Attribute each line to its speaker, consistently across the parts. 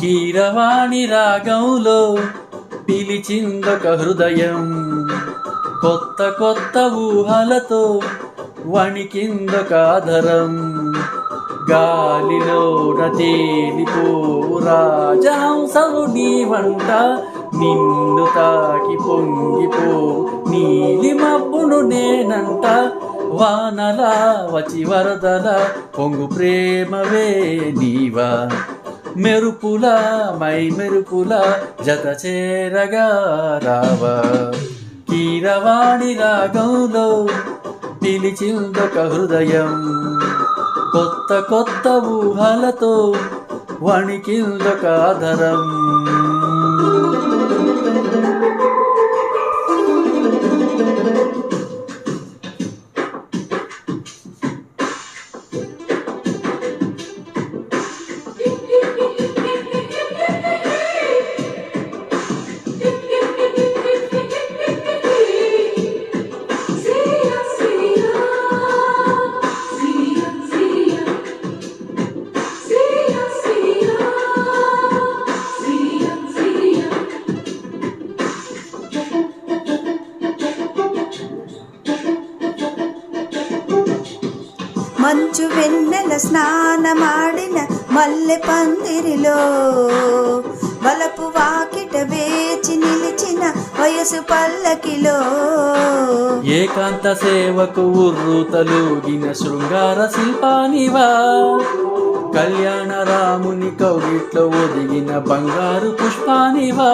Speaker 1: కీరవాణి రాగంలో పిలిచిందొక హృదయం. కొత్త కొత్త ఊహలతో వణికిందొక ఆధరం గాలిలో తేలిపోవు రాజహంసవు నీ వంట నిన్ను తాకి పొంగిపో నీలి మబ్బును నేనంట. వానలా వచ్చి వరదల పొంగు ప్రేమవే నీవా. మెరుపుల మై మెరుపుల జత చేరగా రావా. కీరవాణి రాగంలో పిలిచిందొక హృదయం. కొత్త కొత్త ఊహలతో వణికిందొక ఆధరం
Speaker 2: మంచు వెన్నెల స్నానమాడిన మల్లె పందిరిలో వలపు వాకిట వేచి నిలిచిన వయసు పల్లకిలో
Speaker 1: ఏకాంత సేవకు ఉర్రు తలూగిన శృంగార శిల్పానివా? కళ్యాణ రాముని కౌగిట్లో ఒదిగిన బంగారు పుష్పానివా?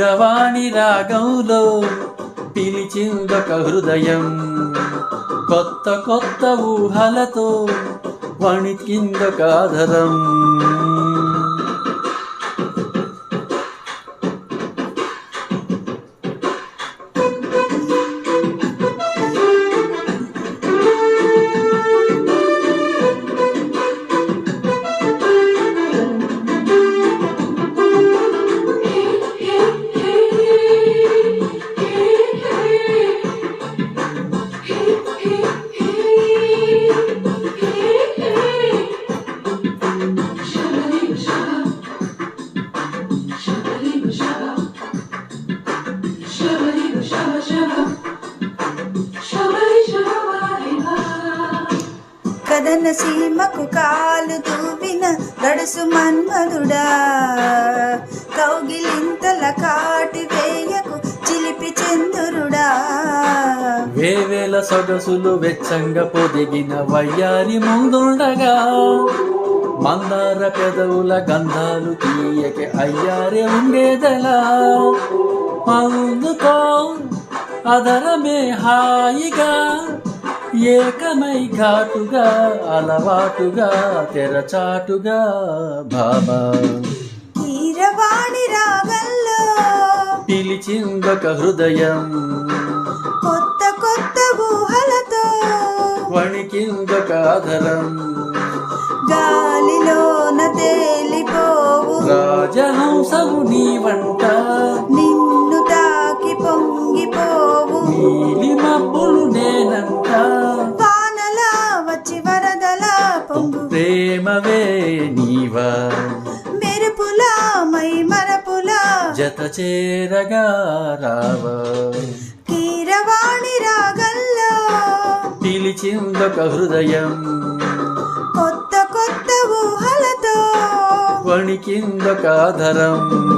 Speaker 1: వీరవాణి రాగంలో పిలిచిందొక హృదయం. కొత్త కొత్త ఊహలతో వణికిందొక ఆధరం
Speaker 2: కదన సీమకు కాలు దూవిన గడుసు మన్మధుడా. కౌగిలింతల కాటి వేయకు చిలిపి చందురుడా.
Speaker 1: వేవేల సొగసులు వెచ్చంగా పొదిగిన వయ్యారి ముందుండగా మందార పెదవుల గంధాలు తీయకే అయ్యారే ఉండేదలా. అందుకో అదరమే హాయిగా ఏకమై ఘాటుగా అలవాటుగా తెరచాటుగా బాబా.
Speaker 2: కీరవాణి రాగంలో
Speaker 1: పిలిచిందొక హృదయం.
Speaker 2: కొత్త కొత్త ఊహలతో
Speaker 1: వణికిందొక ఆధరం
Speaker 2: గాలిలోన తేలిపోవు.
Speaker 1: రాజహంసము నీ వంట.
Speaker 2: నిన్ను తాకి పొంగిపోవు.
Speaker 1: నీలి మబ్బులు నేనంట. ప్రేమవే నీవా?
Speaker 2: మెరుపులా మై మరపులా.
Speaker 1: జత చేరగా రావా?
Speaker 2: కీరవాణి రాగంలో
Speaker 1: పిలిచిందొక హృదయం.
Speaker 2: కొత్త కొత్త ఊహలతో.
Speaker 1: వణికిందొక ఆధరం.